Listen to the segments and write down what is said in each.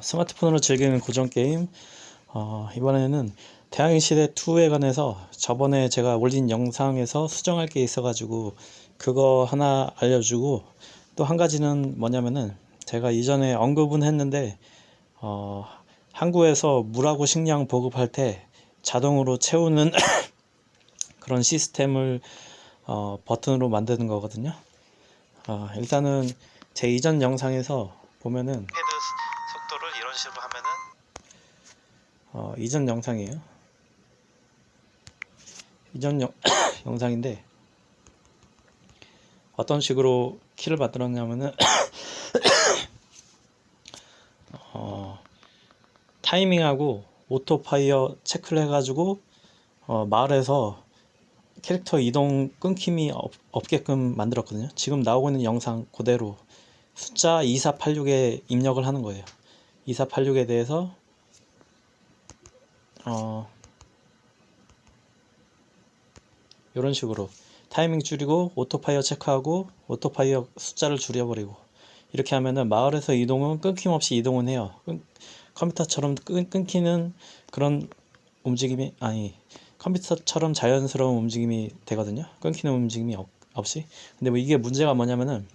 스마트폰으로 즐기는 고전 게임 어, 이번에는 태양의 시대 2에 관해서 저번에 제가 올린 영상에서 수정할 게 있어 가지고 그거 하나 알려주고 또 한 가지는 뭐냐면은 제가 이전에 언급은 했는데 어, 항구에서 물하고 식량 보급할 때 자동으로 채우는 그런 시스템을 어, 버튼으로 만드는 거거든요. 어, 일단은 제 이전 영상에서 보면은 식으로 하면은 어, 이전 영상이에요. 이전 영, 영상인데 어떤 식으로 키를 만들었냐면은 어, 타이밍하고 오토파이어 체크를 해가지고 어, 마을에서 캐릭터 이동 끊김이 없, 없게끔 만들었거든요. 지금 나오고 있는 영상 그대로 숫자 2486에 입력을 하는 거예요. 2486에 대해서 어 이런 식으로 타이밍 줄이고 오토파이어 체크하고 오토파이어 숫자를 줄여버리고 이렇게 하면은 마을에서 이동은 끊김없이 이동은 해요. 끊, 컴퓨터처럼 끊, 끊기는 그런 움직임이 아니 컴퓨터처럼 자연스러운 움직임이 되거든요. 끊기는 움직임이 없, 없이. 근데 뭐 이게 문제가 뭐냐면은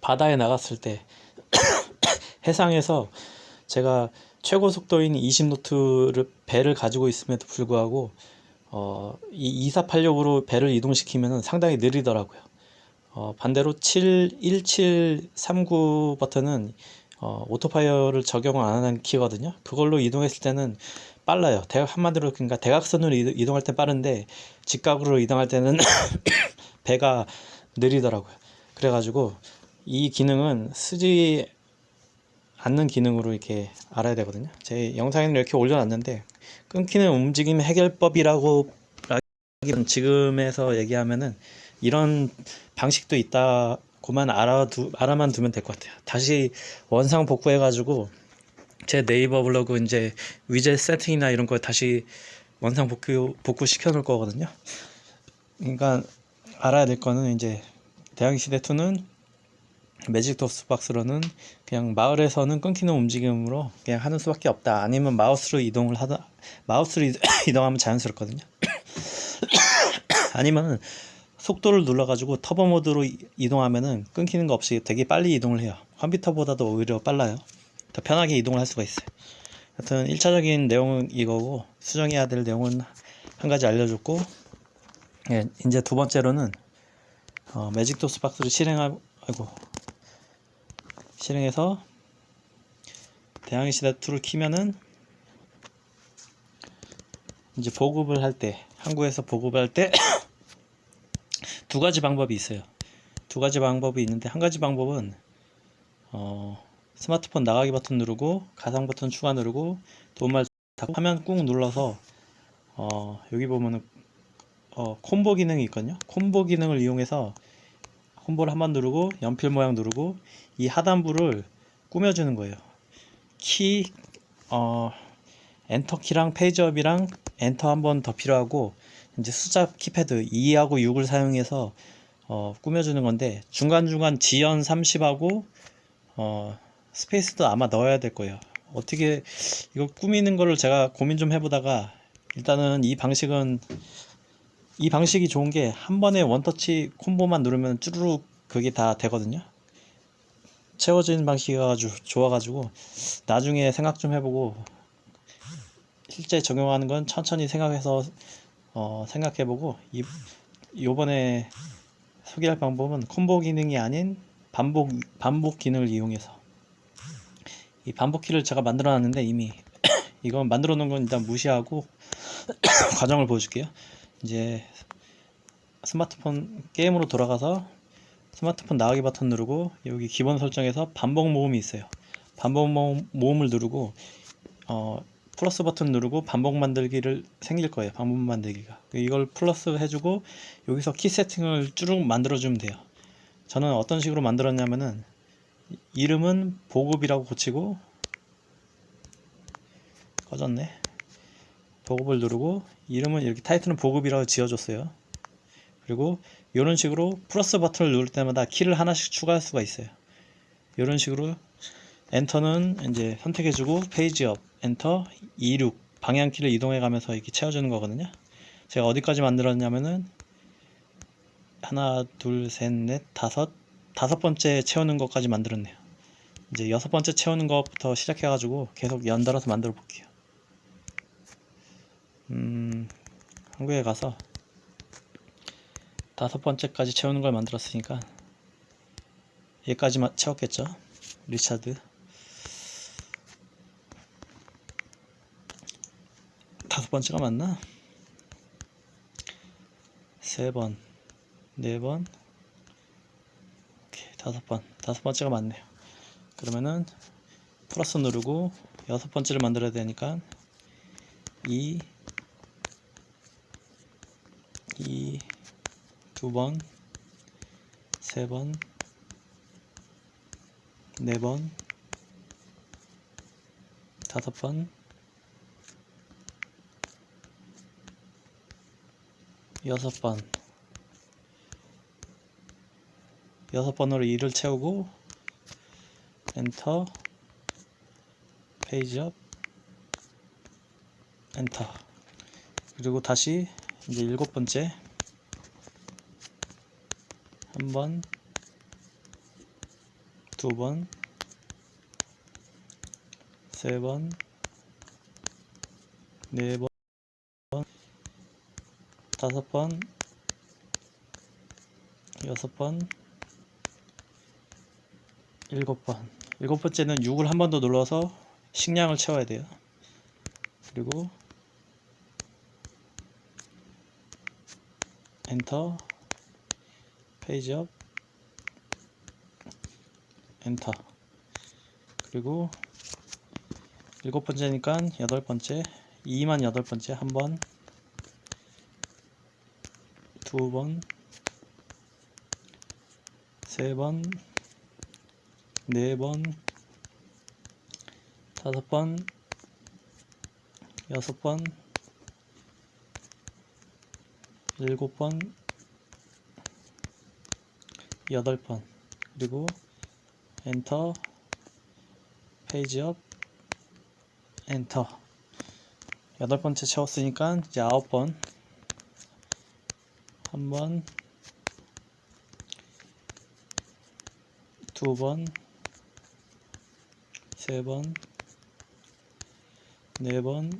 바다에 나갔을 때 해상에서 제가 최고 속도인 20노트를 배를 가지고 있음에도 불구하고 어, 이 2486으로 배를 이동시키면 상당히 느리더라고요. 어, 반대로 71739 버튼은 어, 오토파이어를 적용 안 하는 키거든요. 그걸로 이동했을 때는 빨라요. 대각 한마디로 그러니까 대각선으로 이동- 이동할 때 빠른데 직각으로 이동할 때는 배가 느리더라고요. 그래가지고 이 기능은 쓰지 않는 기능으로 이렇게 알아야 되거든요. 제 영상에는 이렇게 올려놨는데 끊기는 움직임 해결법이라고 지금에서 얘기하면은 이런 방식도 있다고만 알아두 알아만 두면 될 것 같아요. 다시 원상 복구해가지고 제 네이버 블로그 이제 위젯 세팅이나 이런 거 다시 원상 복구 복구 시켜 놓을 거거든요. 그러니까 알아야 될 거는 이제 대항 시대 2는 매직 도스 박스로는 그냥 마을에서는 끊기는 움직임으로 그냥 하는 수밖에 없다. 아니면 마우스로 이동을 하다 마우스로 이동- 이동하면 자연스럽거든요. 아니면 속도를 눌러가지고 터보 모드로 이- 이동하면은 끊기는 거 없이 되게 빨리 이동을 해요. 컴퓨터보다도 오히려 빨라요. 더 편하게 이동을 할 수가 있어요. 하여튼 1차적인 내용은 이거고 수정해야 될 내용은 한 가지 알려줬고 예, 이제 두 번째로는 어, 매직 도스 박스를 실행하고 실행해서 대항해 시대 2를 키면은 이제 보급을 할 때 항구에서 보급할 때 두 가지 방법이 있어요. 두 가지 방법이 있는데 한 가지 방법은 어, 스마트폰 나가기 버튼 누르고 가상 버튼 추가 누르고 다 화면 꾹 눌러서 어, 여기 보면은 어, 콤보 기능이 있거든요. 콤보 기능을 이용해서 콤보를 한번 누르고 연필 모양 누르고 이 하단부를 꾸며주는 거예요. 키, 어, 엔터 키랑 페이지업이랑 엔터 한 번 더 필요하고 이제 숫자 키패드 2하고 6을 사용해서 어, 꾸며주는 건데 중간중간 지연 30하고 어, 스페이스도 아마 넣어야 될 거예요. 어떻게 이거 꾸미는 거를 제가 고민 좀 해보다가 일단은 이 방식은 이 방식이 좋은 게 한 번에 원터치 콤보만 누르면 쭈루룩 그게 다 되거든요. 채워지는 방식이 아주 좋아가지고 나중에 생각 좀 해보고 실제 적용하는 건 천천히 생각해서 어, 생각해보고 이 요번에 소개할 방법은 콤보 기능이 아닌 반복 반복 기능을 이용해서 이 반복 키를 제가 만들어 놨는데 이미 이건 만들어 놓은 건 일단 무시하고 과정을 보여줄게요. 이제 스마트폰 게임으로 돌아가서 스마트폰 나가기 버튼 누르고 여기 기본 설정에서 반복 모음이 있어요. 반복 모음, 모음을 누르고 어, 플러스 버튼 누르고 반복 만들기를 생길 거예요. 반복 만들기가. 이걸 플러스 해주고 여기서 키 세팅을 쭈룩 만들어 주면 돼요. 저는 어떤 식으로 만들었냐면은 이름은 보급이라고 고치고 꺼졌네. 보급을 누르고 이름은 이렇게 타이틀은 보급이라고 지어줬어요. 그리고 이런 식으로 플러스 버튼을 누를 때마다 키를 하나씩 추가할 수가 있어요. 이런 식으로 엔터는 이제 선택해주고 페이지 업 엔터 26 방향키를 이동해 가면서 이렇게 채워주는 거거든요. 제가 어디까지 만들었냐면은 하나 둘 셋 넷 다섯 다섯 번째 채우는 것까지 만들었네요. 이제 여섯 번째 채우는 것부터 시작해가지고 계속 연달아서 만들어 볼게요. 음, 한국에 가서 다섯 번째까지 채우는 걸 만들었으니까 얘까지만 채웠겠죠. 리차드. 다섯 번째가 맞나? 세 번, 네 번, 다섯 번. 다섯 번째가 맞네요. 그러면은 플러스 누르고 여섯 번째를 만들어야 되니까 2 2 두 번, 세 번, 네 번, 다섯 번, 여섯 번, 여섯 번으로 2를 채우고 엔터 페이지 업 엔터. 그리고 다시 이제 일곱 번째 한 번, 두 번, 세 번, 네 번, 다섯 번, 여섯 번, 일곱 번. 일곱 번째는 6을 한 번 더 눌러서 식량을 채워야 돼요. 그리고 엔터 페이지 업. 엔터. 그리고 일곱 번째니까 여덟 번째 2만 여덟 번째 한 번, 두 번, 세 번, 네 번, 다섯 번, 여섯 번, 일곱 번, 여덟 번. 그리고 엔터 페이지 업 엔터. 여덟 번째 채웠으니까 이제 아홉 번. 한 번, 두 번, 세 번, 네 번,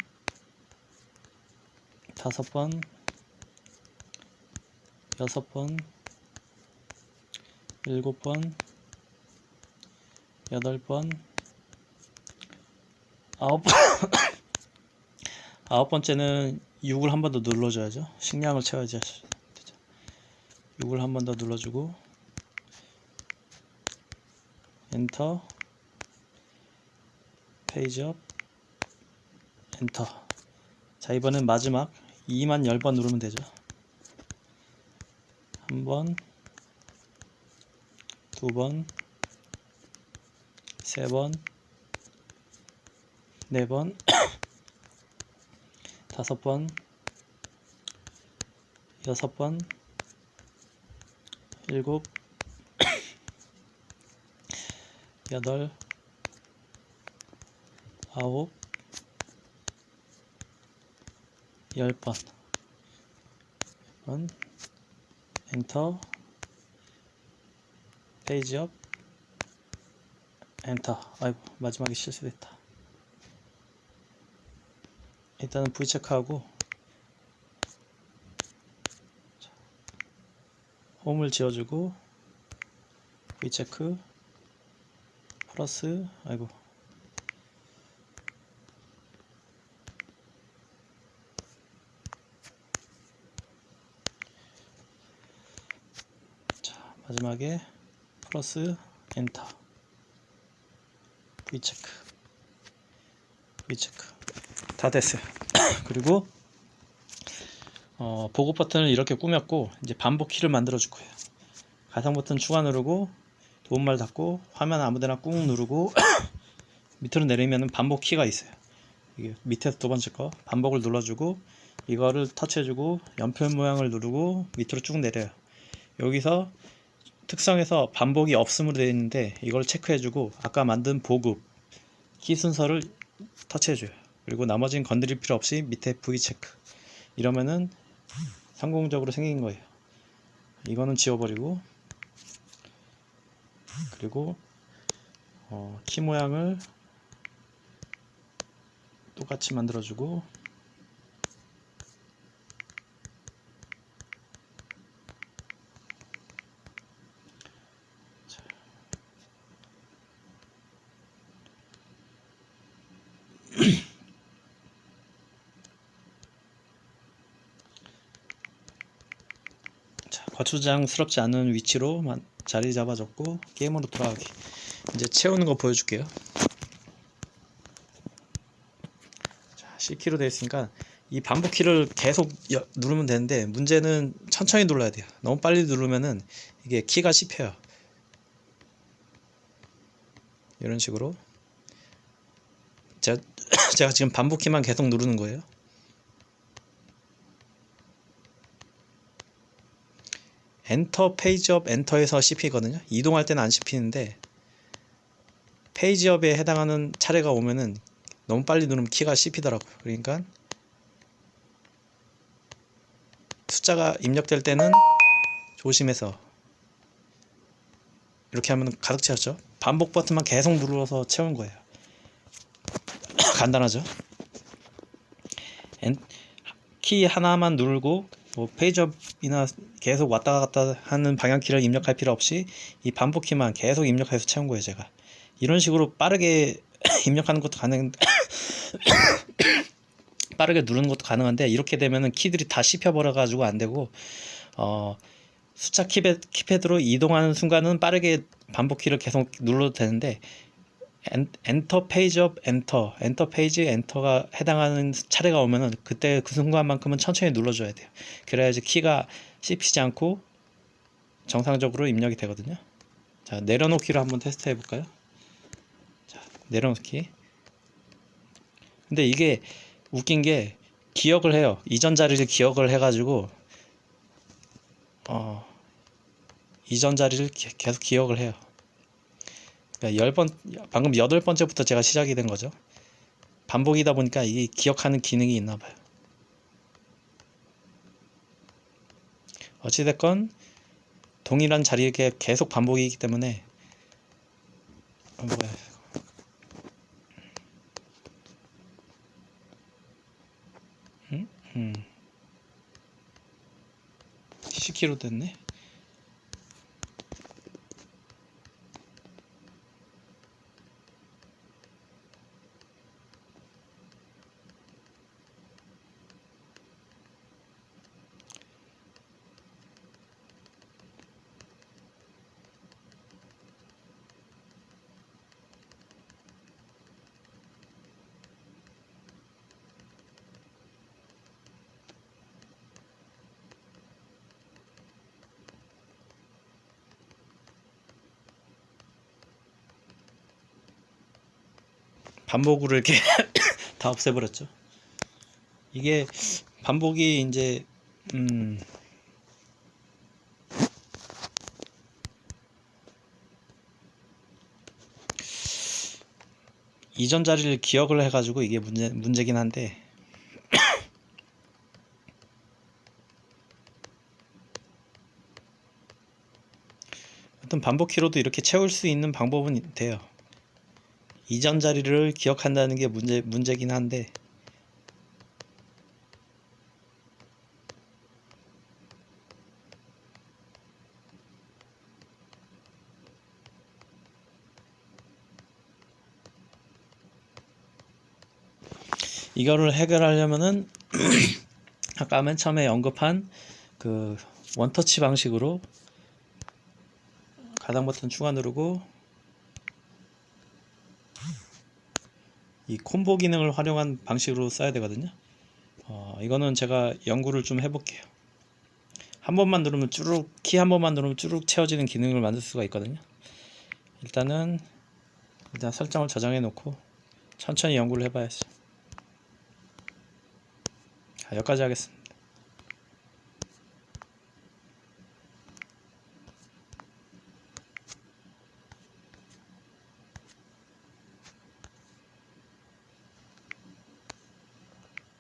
다섯 번, 여섯 번, 일곱 번, 여덟 번, 아홉 번, 아홉 번째는 6을 한 번 더 눌러줘야죠. 식량을 채워야지 되죠. 6을 한 번 더 눌러주고 엔터 페이지 업 엔터 자 이번엔 마지막 2만 10번 누르면 되죠. 한 번, 두 번, 세 번, 네 번, 다섯 번, 여섯 번, 일곱, 여덟, 아홉, 열 번. 번. 엔터 페이지 업 엔터 아이고 마지막에 실수됐다. 일단은 V 체크하고. 자, 홈을 지어주고. V 체크. 플러스. 아이고. 자 마지막에 엔터. V 체크. V 체크. 다 됐어요. 그리고 어, 보급 버튼을 이렇게 꾸몄고 이제 반복 키를 만들어 줄 거예요. 가상 버튼 추가 누르고 도움말 닫고 화면 아무데나 꾹 누르고 밑으로 내리면 반복 키가 있어요. 이게 밑에서 두 번째 거. 반복을 눌러주고 이거를 터치해주고 연필 모양을 누르고 밑으로 쭉 내려요. 여기서 특성에서 반복이 없음으로 되어 있는데 이걸 체크해주고 아까 만든 보급 키 순서를 터치해줘요. 그리고 나머지는 건드릴 필요 없이 밑에 V 체크 이러면은 성공적으로 생긴 거예요. 이거는 지워버리고 그리고 어, 키 모양을 똑같이 만들어주고 자, 거추장스럽지 않은 위치로 만- 자리 잡아줬고 게임으로 돌아가기. 이제 채우는 거 보여줄게요. 자, C키로 되어 있으니까 이 반복키를 계속 여- 누르면 되는데 문제는 천천히 눌러야 돼요. 너무 빨리 누르면은 이게 키가 씹혀요. 이런 식으로. 제가, 제가 지금 반복키만 계속 누르는 거예요 엔터 페이지업 엔터에서 씹히거든요. 이동할 때는 안 씹히는데 페이지업에 해당하는 차례가 오면은 너무 빨리 누르면 키가 씹히더라고요. 그러니까 숫자가 입력될 때는 조심해서 이렇게 하면 가득 채웠죠. 반복 버튼만 계속 눌러서 채운 거예요. 간단하죠? 엔, 키 하나만 누르고 뭐 페이지업이나 계속 왔다 갔다 하는 방향키를 입력할 필요 없이 이 반복키만 계속 입력해서 채운 거예요 제가. 이런 식으로 빠르게 입력하는 것도 가능 빠르게 누르는 것도 가능한데 이렇게 되면은 키들이 다 씹혀버려 가지고 안 되고 어 숫자 키패, 키패드로 이동하는 순간은 빠르게 반복 키를 계속 눌러도 되는데 엔, 엔터 페이지업 엔터 엔터 페이지 엔터가 해당하는 차례가 오면은 그때 그 순간만큼은 천천히 눌러줘야 돼요. 그래야지 키가 씹히지 않고 정상적으로 입력이 되거든요. 자 내려놓기로 한번 테스트 해볼까요? 자 내려놓기. 근데 이게 웃긴 게 기억을 해요. 이전 자리를 기억을 해가지고 어 이전 자리를 기- 계속 기억을 해요 그러니까 열번 방금 여덟 번째부터 제가 시작이 된 거죠. 반복이다 보니까 이게 기억하는 기능이 있나 봐요. 어찌 됐건 동일한 자리에 계속 반복이기 때문에 어, 뭐야. 음? 음. 10kg 됐네. 반복으로 이렇게 다 없애버렸죠. 이게 반복이 이제 음 이전 자리를 기억을 해가지고 이게 문제 문제긴 한데 어떤 반복 키로도 이렇게 채울 수 있는 방법은 돼요. 이전 자리를 기억한다는 게 문제 문제긴 한데. 이거를 해결하려면은 아까 맨 처음에 언급한 그 원터치 방식으로 가당 버튼 추가 누르고 이 콤보 기능을 활용한 방식으로 써야 되거든요. 어, 이거는 제가 연구를 좀 해볼게요. 한 번만 누르면 쭈룩 키 한 번만 누르면 쭈룩 채워지는 기능을 만들 수가 있거든요. 일단은 일단 설정을 저장해 놓고 천천히 연구를 해봐야죠. 자, 여기까지 하겠습니다.